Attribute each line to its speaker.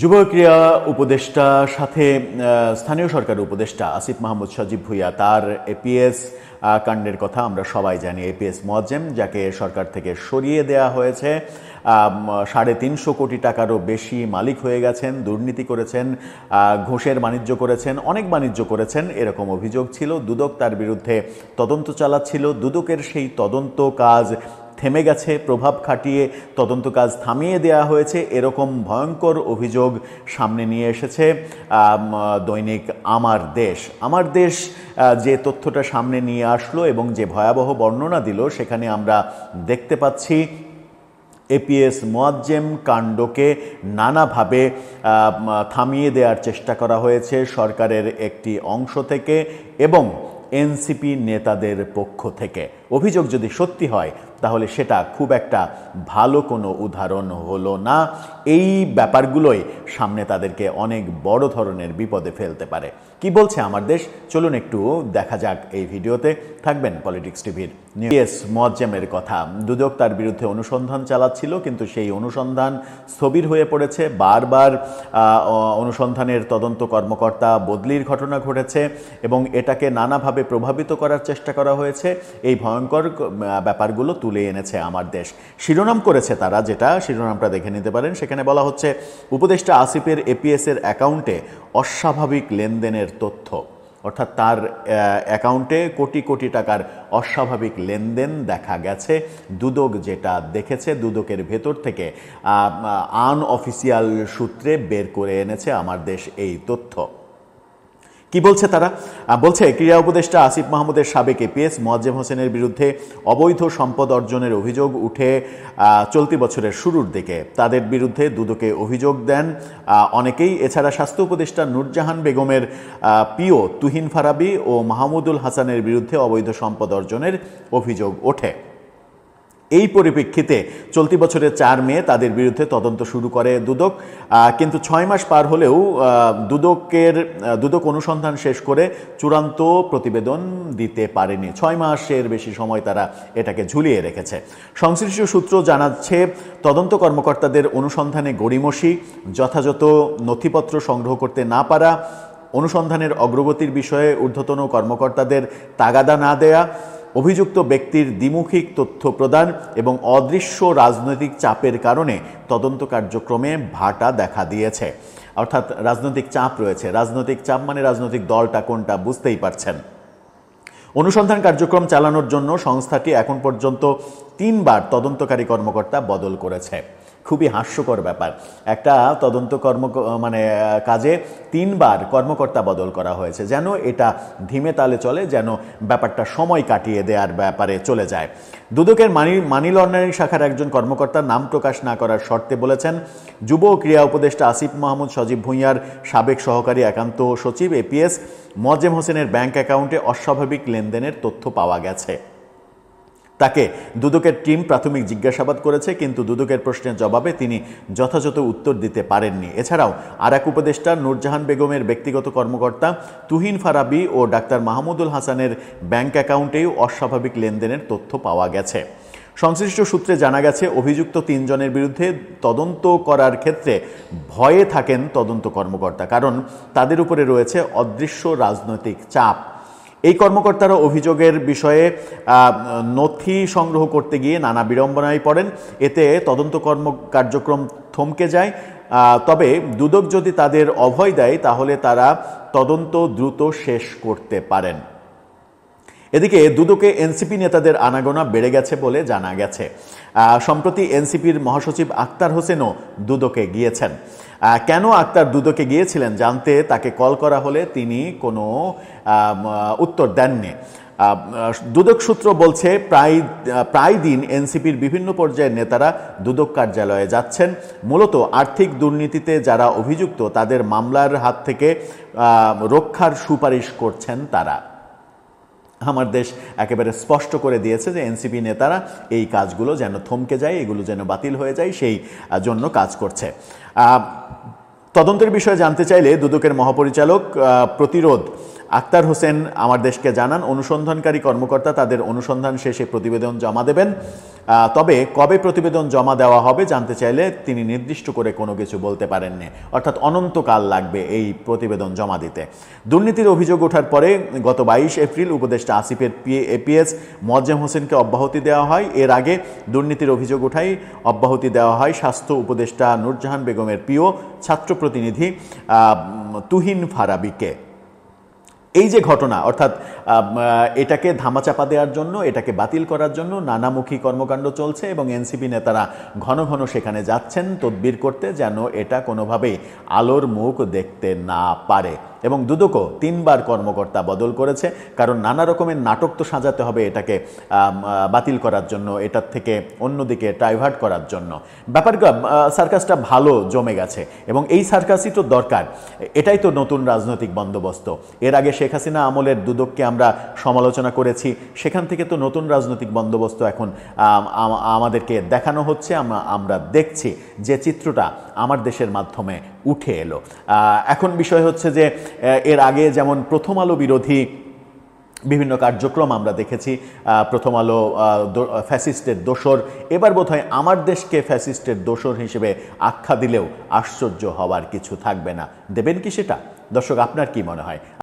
Speaker 1: যুব ক্রীড়া উপদেষ্টা সাথে স্থানীয় সরকার উপদেষ্টা আসিফ মাহমুদ সজীব ভুইয়া, তার এপিএস কাণ্ডের কথা আমরা সবাই জানি। এপিএস মোয়াজ্জেম, যাকে সরকার থেকে সরিয়ে দেয়া হয়েছে সাড়ে তিনশো কোটি টাকারও বেশি মালিক হয়ে গেছেন, দুর্নীতি করেছেন ঘুষের বাণিজ্য করেছেন, অনেক বাণিজ্য করেছেন, এরকম অভিযোগ ছিল। দুদক তার বিরুদ্ধে তদন্ত চালাচ্ছিল। দুদকের সেই তদন্ত কাজ থেমে গেছে, প্রভাব খাটিয়ে তদন্ত কাজ থামিয়ে দেওয়া হয়েছে, এরকম ভয়ঙ্কর অভিযোগ সামনে নিয়ে এসেছে দৈনিক আমার দেশ। আমার দেশ যে তথ্যটা সামনে নিয়ে আসলো এবং যে ভয়াবহ বর্ণনা দিল, সেখানে আমরা দেখতে পাচ্ছি এপিএস মোয়াজ্জেম কাণ্ডকে নানাভাবে থামিয়ে দেওয়ার চেষ্টা করা হয়েছে সরকারের একটি অংশ থেকে এবং এনসিপি নেতাদের পক্ষ থেকে। অভিযোগ যদি সত্যি হয় তাহলে সেটা খুব একটা ভালো কোনো উদাহরণ হলো না। এই ব্যাপারগুলোই সামনে তাদেরকে অনেক বড় ধরনের বিপদে ফেলতে পারে। কি বলছে আমার দেশ? চলুন একটু দেখা যাক এই ভিডিওতে। থাকবেন পলিটিক্স টিভির এস মোয়াজ্জেমের কথা। দুদক তার বিরুদ্ধে অনুসন্ধান চালাচ্ছিল, কিন্তু সেই অনুসন্ধান স্থবির হয়ে পড়েছে। বারবার অনুসন্ধানের তদন্ত কর্মকর্তা বদলির ঘটনা ঘটেছে এবং এটাকে নানাভাবে প্রভাবিত করার চেষ্টা করা হয়েছে। এই ভয়ঙ্কর ব্যাপারগুলো তুলে এনেছে আমার দেশ। শিরোনাম করেছে তারা, যেটা শিরোনামটা দেখে নিতে পারেন। সেখানে বলা হচ্ছে, উপদেষ্টা আসিফের এপিএস এর অ্যাকাউন্টে অস্বাভাবিক লেনদেনের তথ্য। অর্থাৎ তার অ্যাকাউন্টে কোটি কোটি টাকার অস্বাভাবিক লেনদেন দেখা গেছে। দুদক যেটা দেখেছে, দুদকের ভেতর থেকে আন অফিসিয়াল সূত্রে বের করে এনেছে আমার দেশ এই তথ্য। কি বলছে তারা? বলছে, ক্রীড়া উপদেষ্টা আসিফ মাহমুদের সাবেক এপিএস মোয়াজ্জেম হোসেনের বিরুদ্ধে অবৈধ সম্পদ অর্জনের অভিযোগ উঠে চলতি বছরের শুরুর দিকে। তাদের বিরুদ্ধে দুদকে অভিযোগ দেন অনেকেই। এছাড়া স্বাস্থ্য উপদেষ্টা নূরজাহান বেগমের পিও তুহিন ফারাবি ও মাহমুদুল হাসানের বিরুদ্ধে অবৈধ সম্পদ অর্জনের অভিযোগ ওঠে। এই পরিপ্রেক্ষিতে চলতি বছরের চার মে তাদের বিরুদ্ধে তদন্ত শুরু করে দুদক। কিন্তু ছয় মাস পার হলেও দুদকের দুদক অনুসন্ধান শেষ করে চূড়ান্ত প্রতিবেদন দিতে পারেনি। ছয় মাসের বেশি সময় তারা এটাকে ঝুলিয়ে রেখেছে। সংশ্লিষ্ট সূত্র জানাচ্ছে, তদন্ত কর্মকর্তাদের অনুসন্ধানে গড়িমসি, যথাযথ নথিপত্র সংগ্রহ করতে না পারা, অনুসন্ধানের অগ্রগতির বিষয়ে ঊর্ধ্বতন কর্মকর্তাদের তাগাদা না দেয়া অভিযুক্ত ব্যক্তির দ্বিমুখিক তথ্য প্রদান এবং অদৃশ্য রাজনৈতিক চাপের কারণে তদন্ত কার্যক্রমে ভাটা দেখা দিয়েছে। অর্থাৎ রাজনৈতিক চাপ রয়েছে। রাজনৈতিক চাপ মানে রাজনৈতিক দলটা কোনটা বুঝতেই পারছেন। অনুসন্ধান কার্যক্রম চালানোর জন্য সংস্থাটি এখন পর্যন্ত তিনবার তদন্তকারী কর্মকর্তা বদল করেছে। খুবই হাস্যকর ব্যাপার। একটা তদন্ত কর্ম মানে কাজে তিনবার কর্মকর্তা বদল করা হয়েছে। যেন এটা ধিমে তালে চলে, যেন ব্যাপারটা সময় কাটিয়ে দেওয়ার ব্যাপারে চলে যায়। দুদকের মানি মানি লন্ডারিং শাখার একজন কর্মকর্তা নাম প্রকাশ না করার শর্তে বলেছেন, যুব ও ক্রীড়া উপদেষ্টা আসিফ মাহমুদ, সজীব ভুঁইয়ার সাবেক সহকারী একান্ত সচিব, এপিএস মজেম হোসেনের ব্যাংক অ্যাকাউন্টে অস্বাভাবিক লেনদেনের তথ্য পাওয়া গেছে। তাকে দুদকের টিম প্রাথমিক জিজ্ঞাসাবাদ করেছে, কিন্তু দুদকের প্রশ্নের জবাবে তিনি যথাযথ উত্তর দিতে পারেননি। এছাড়াও আর এক উপদেষ্টা নূরজাহান বেগমের ব্যক্তিগত কর্মকর্তা তুহিন ফারাবি ও ডাক্তার মাহমুদুল হাসানের ব্যাংক অ্যাকাউন্টেও অস্বাভাবিক লেনদেনের তথ্য পাওয়া গেছে। সংশ্লিষ্ট সূত্রে জানা গেছে, অভিযুক্ত তিনজনের বিরুদ্ধে তদন্ত করার ক্ষেত্রে ভয়ে থাকেন তদন্ত কর্মকর্তা, কারণ তাদের উপরে রয়েছে অদৃশ্য রাজনৈতিক চাপ। এই কর্মকর্তারা অভিযোগের বিষয়ে নথি সংগ্রহ করতে গিয়ে নানা বিড়ম্বনায় পড়েন। এতে তদন্ত কর্ম কার্যক্রম থমকে যায়। তবে দুদক যদি তাদের অভয় দেয়, তাহলে তারা তদন্ত দ্রুত শেষ করতে পারেন। এদিকে দুদকে এনসিপি নেতাদের আনাগোনা বেড়ে গেছে বলে জানা গেছে। সম্প্রতি এনসিপির মহাসচিব আক্তার হোসেনও দুদকে গিয়েছেন। কেন আক্তার দুদকে গিয়েছিলেন জানতে তাকে কল করা হলে তিনি কোনো উত্তর দেননি। দুদক সূত্র বলছে, প্রায় প্রায় দিন এনসিপির বিভিন্ন পর্যায়ের নেতারা দুদক কার্যালয়ে যাচ্ছেন। মূলত আর্থিক দুর্নীতিতে যারা অভিযুক্ত তাদের মামলার হাত থেকে রক্ষার সুপারিশ করছেন তারা। আমার দেশ একেবারে স্পষ্ট করে দিয়েছে যে এনসিপি নেতারা এই কাজগুলো যেন থমকে যায়, এগুলো যেন বাতিল হয়ে যায়, সেই জন্য কাজ করছে। তদন্তের বিষয়ে জানতে চাইলে দুদকের মহাপরিচালক প্রতিরোধ আক্তার হোসেন আমার দেশকে জানান, অনুসন্ধানকারী কর্মকর্তা তাদের অনুসন্ধান শেষে প্রতিবেদন জমা দেবেন। তবে কবে প্রতিবেদন জমা দেওয়া হবে জানতে চাইলে তিনি নির্দিষ্ট করে কোনো কিছু বলতে পারেননি। অর্থাৎ অনন্তকাল লাগবে এই প্রতিবেদন জমা দিতে। দুর্নীতির অভিযোগ ওঠার পরে গত বাইশ এপ্রিল উপদেষ্টা আসিফের পি এপিএস মোয়াজ্জেম হোসেনকে অব্যাহতি দেওয়া হয়। এর আগে দুর্নীতির অভিযোগ ওঠাই অব্যাহতি দেওয়া হয় স্বাস্থ্য উপদেষ্টা নূরজাহান বেগমের প্রিয় ছাত্র প্রতিনিধি তুহিন ফারাবিকে। এই যে ঘটনা, অর্থাৎ এটাকে ধামাচাপা দেওয়ার জন্য, এটাকে বাতিল করার জন্য নানামুখী কর্মকাণ্ড চলছে এবং এনসিপি নেতারা ঘন ঘন সেখানে যাচ্ছেন তদবির করতে যেন এটা কোনোভাবেই আলোর মুখ দেখতে না পারে। এবং দুদকও তিনবার কর্মকর্তা বদল করেছে কারণ নানা রকমের নাটক তো সাজাতে হবে এটাকে বাতিল করার জন্য এটার থেকে অন্যদিকে ডাইভার্ট করার জন্য। ব্যাপারটা সার্কাসটা ভালো জমে গেছে এবং এই সার্কাসই তো দরকার। এটাই তো নতুন রাজনৈতিক বন্দোবস্ত। এর আগে শেখ হাসিনা আমলের দুদককে আমরা সমালোচনা করেছি সেখান থেকে তো নতুন রাজনৈতিক বন্দোবস্ত এখন আম, আম- আমাদেরকে দেখানো হচ্ছে আমরা আমরা দেখছি যে চিত্রটা আমার দেশের মাধ্যমে উঠে এলো। এখন বিষয় হচ্ছে যে এর আগে যেমন প্রথম আলো বিরোধী বিভিন্ন কার্যক্রম আমরা দেখেছি প্রথম আলো ফ্যাসিস্টের দোসর, এবার বোধহয় আমার দেশকে ফ্যাসিস্টের দোসর হিসেবে আখ্যা দিলেও আশ্চর্য হওয়ার কিছু থাকবে না। দেবেন কি সেটা? দর্শক, আপনার কি মনে হয়?